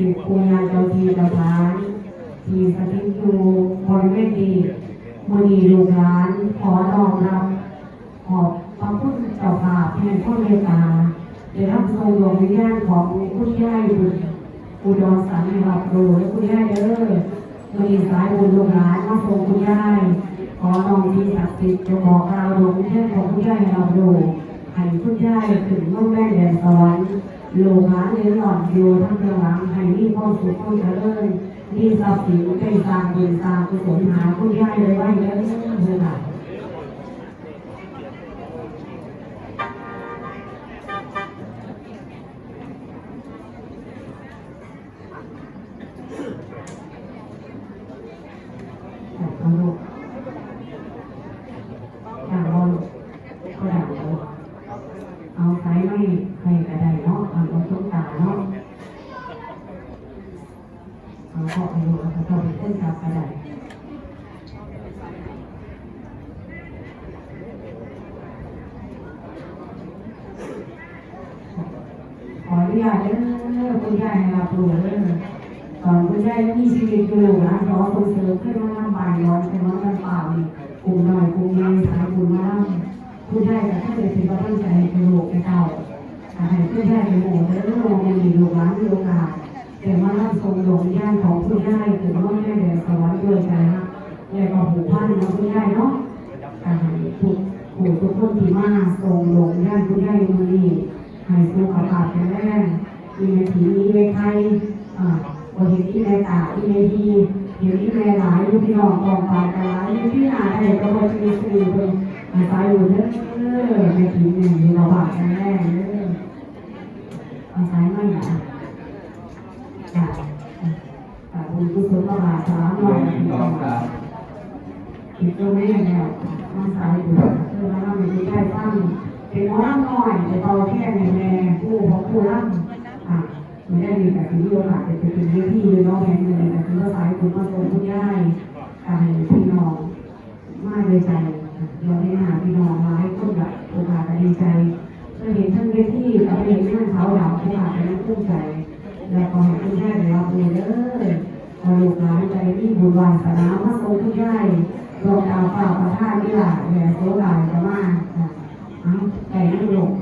สิบปูยาเจ้าทีเจ้าทานที่สถิตอยู่บริเวทีมือนีลูกหลานขอน้อมรับขอบพระคุณเจ้าภาพแห่งคนเมตตาได้รับทรงดวงวิญญาณของคุณย่ายบุญอุดรสันนิรับรูและคุณย่ายเด้อมือนีสายบุญลูกหลานมาส่งคุณย่ายขอน้องที่ศักดิ์สิทธิ์จะบอกเราวดวงวิญญาณของคุณย่ายให้เราดู ห้คุณย่ายถึงมุ่งแม่แดนสวรรค์ลูกหลานเลี้ยงหลอดอยู่ทั้งเรืองหลังให้มีความสุขความเจริญมีทรัพย์สินเป็นสร้างบุญสร้างกุศลหาคุณย่ายเลยไว้เยอะเลยค่ะเอาลูกอย่างบอลก็ได้เอาเอาสายไม่ใครก็ได้เนาะเอาเอาตุ๊กตาเนาะเอาเข้าไปดูเอาเข้าไปเต้นกับก็ได้ ขออนุญาเด้อคุณยายให้รับรู้เด้อตอนคุณยายมีชีวิตอยู่นะขอส่งเสริมขึ้นมาลำบากร้อนเป็นน้องลำบากนี่กลุ่มหน่อยกลุ่มใหญ่ทางบุญมาคุณยายแต่ถ้าเกิดเป็นกำลังใจให้กระโลกไปเก่าให้ผู้ได้ในหมู่และโรงมีลูกหลานมีโอกาสแต่ว่ารับทรงดวงญาณของผู้ได้ถึงว่าแม่แดงสวรรค์ด้วยกันะและก็หูพันเนาะผู้ได้เนาะการให้ทุกผู้ทุกคนที่มาทรงดวงญาณผู้ได้มือนี้ ให้สุขภาพแข็งแรงมีในผีมีในไทยอ่าบริเวณที่ในตาที่ในทีเห็นที่ในหลายลูกพี่น้องกองปากันหลายลูกพี่นาได้ก็บริเวณสื่อเป็นอาศัยอยู่เด้อในผีหนึ่งมีระบาดแข็งแรงเด้ออาศัยไม่หนาจากจากบุญกุศลก็มาสามหน่อยที่ต้องการคิดตัวแม่เนี่ยมาสายอยู่เพื่อมาทำให้ได้ตั้ง เป็นหมอร่างน้อยแต่โตแค่ในแม่ผู้พบผู้ร่างอะไม่ได้มีแต่ที่โอกาสเป็นเป็นเรื่องที่น้องแม่เลยแต่คือว่าสายคุณมาโตคุณย่ายการพี่น้องมาเลยใจเราได้หาพี่น้องมาให้คนแบบโอกาสดีใจเราเห็นท่านเวทีเราเห็นท่านเขาดาวที่ผ่านไปนั้นภูมิใจแล้วก็ให้คุณแม่ได้รับรู้เด้อพอลูกหลานใจที่บุญวาสนามาทรงผู้ใหญ่รองดาวเปล่าประท่านนี่หล่ะแห่โซดาจะมา อะเอ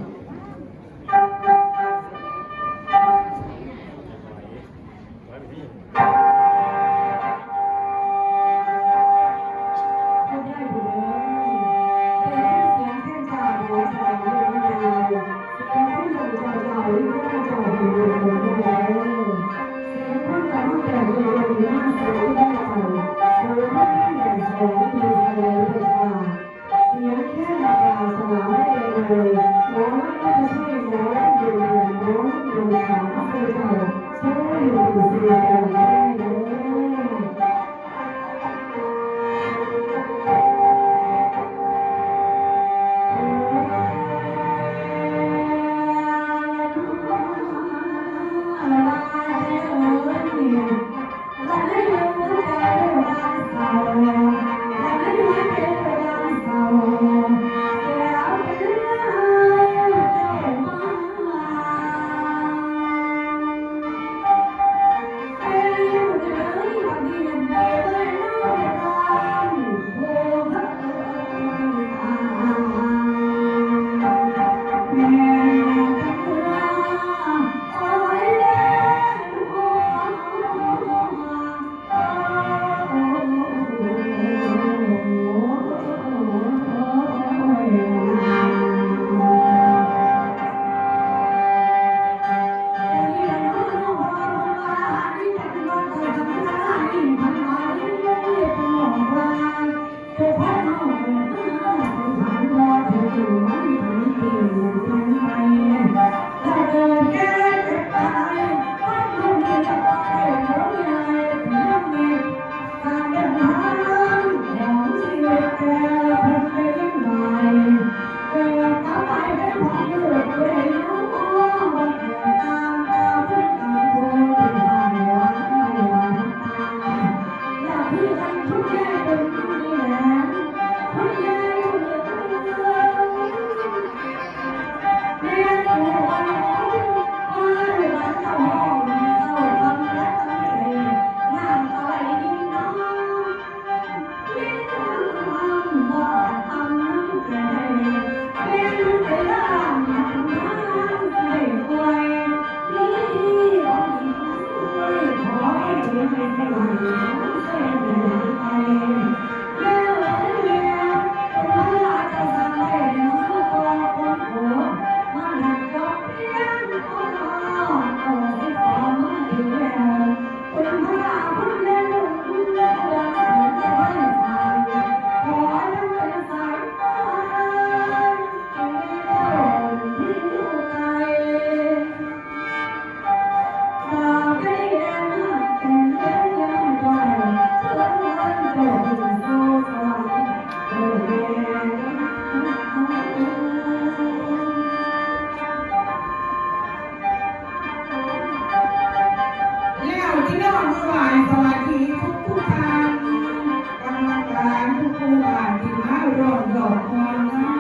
ดอกควนะ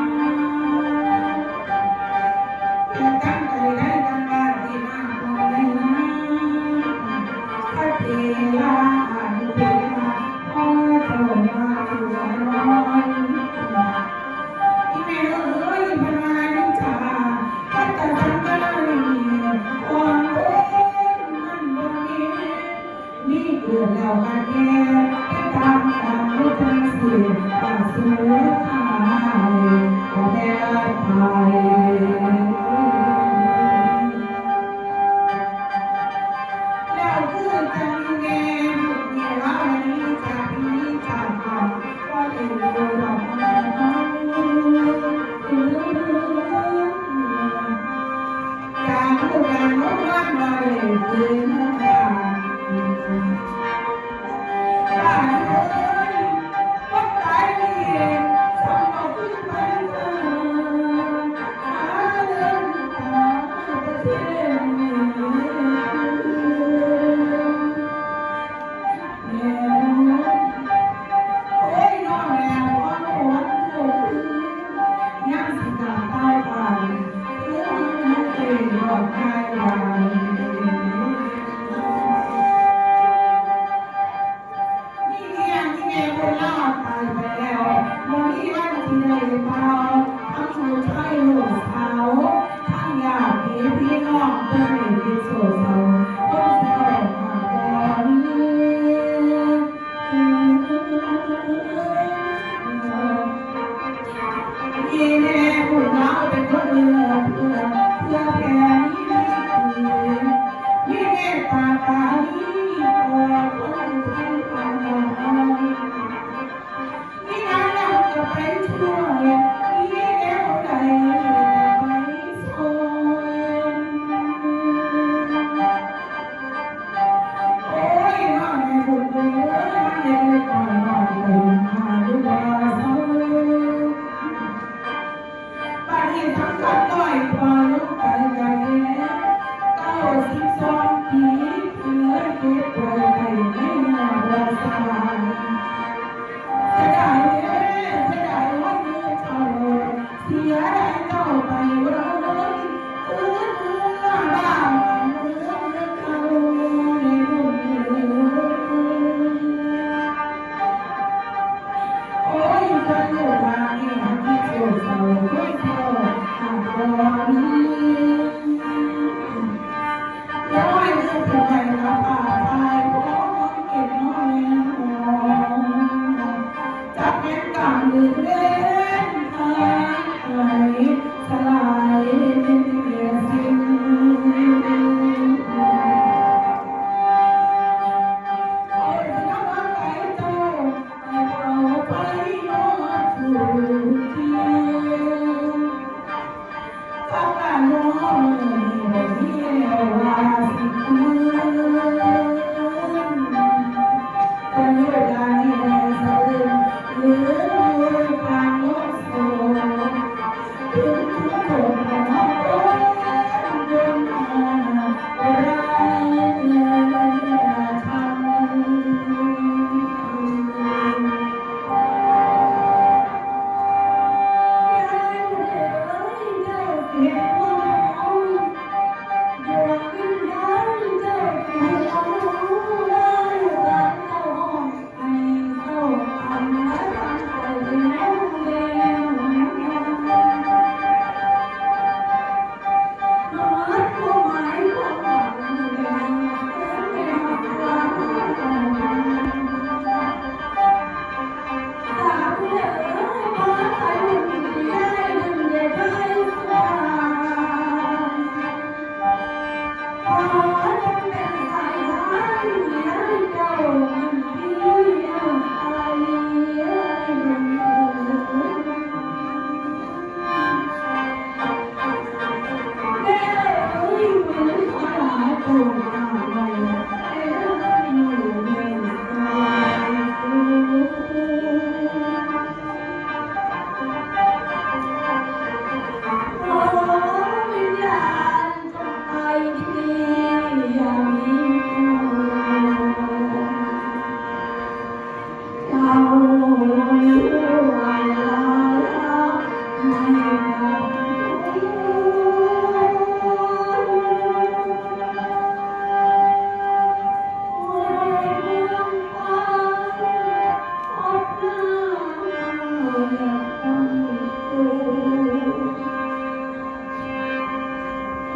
เพื่ตั้งใจได้กันบ้านที่มาพอได้นะพัดเทลาอันเทลาพ่อโตมาอยู่ร้อนอีแม่เอ้ยพนานิจาพัดแต่ทำกันความโอ้มันบ่มีนี่เกิดแล้วกันแน่ตามตามรูปทางสื่อ Thank you.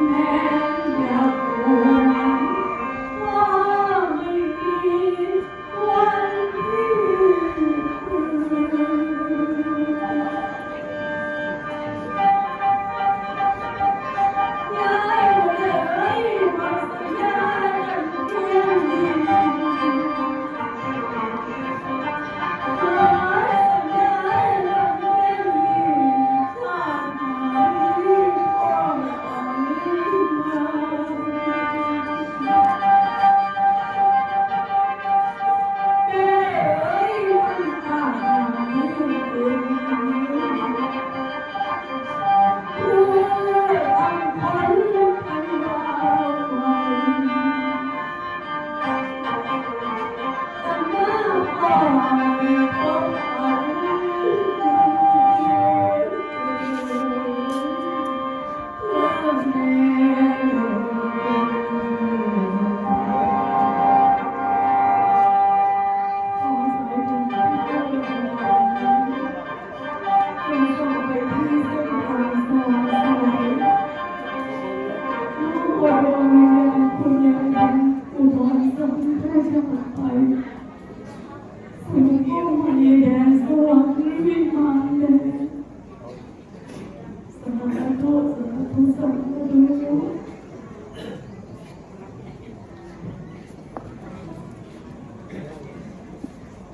Amen.